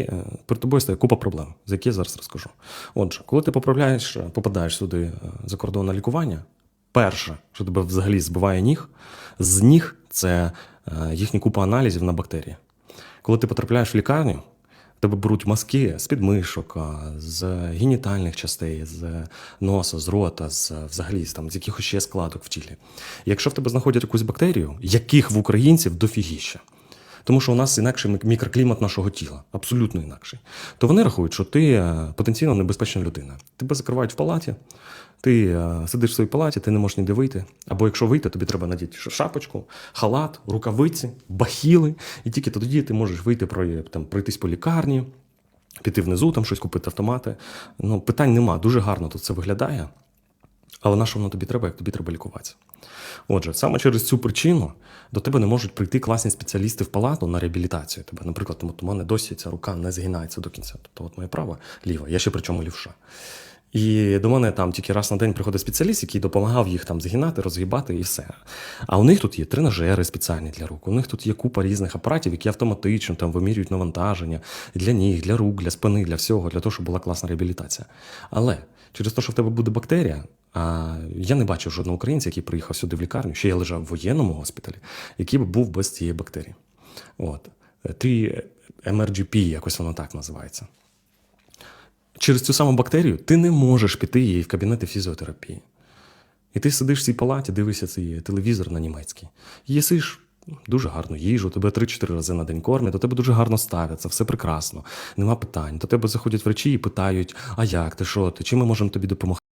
е, перед тобою стає купа проблем, з яких я зараз розкажу. Отже, коли ти поправляєш, попадаєш сюди е, за кордон на лікування, перше, що тебе взагалі збиває ніг, з ніг це е, їхня купа аналізів на бактерії. Коли ти потрапляєш в лікарню, тебе беруть мазки з підмишок, з генітальних частей, з носа, з рота, з взагалі там, з якихось ще складок в тілі. Якщо в тебе знаходять якусь бактерію, яких в українців дофігіща, тому що у нас інакший мікроклімат нашого тіла, абсолютно інакший. То вони рахують, що ти е, потенційно небезпечна людина. Тебе закривають в палаті, ти е, сидиш в своїй палаті, ти не можеш ніде вийти. Або якщо вийти, тобі треба надіти шапочку, халат, рукавиці, бахіли, і тільки тоді ти можеш вийти там, пройтись по лікарні, піти внизу, там щось купити автомати. Ну, питань нема. Дуже гарно тут це виглядає. Але на що воно тобі треба, як тобі треба лікуватися? Отже, саме через цю причину до тебе не можуть прийти класні спеціалісти в палату на реабілітацію тебе. Наприклад, от у мене досі ця рука не згинається до кінця. Тобто, от моя права ліва, я ще причому лівша. І до мене там тільки раз на день приходить спеціаліст, який допомагав їх там згинати, розгибати і все. А у них тут є тренажери спеціальні для рук. У них тут є купа різних апаратів, які автоматично там вимірюють навантаження для ніг, для рук, для спини, для всього, для того, щоб була класна реабілітація. Але через те, що в тебе буде бактерія, я не бачив жодного українця, який приїхав сюди в лікарню, ще я лежав в воєнному госпіталі, який би був без цієї бактерії. От. Ти MRGP, якось воно так називається. Через цю саму бактерію ти не можеш піти її в кабінети фізіотерапії. І ти сидиш в цій палаті, дивишся цей телевізор на німецький. Їсиш дуже гарну їжу, тебе 3-4 рази на день кормять, до тебе дуже гарно ставляться, все прекрасно, нема питань. До тебе заходять врачі і питають: а як ти, що ти, чим ми можемо тобі допомогти?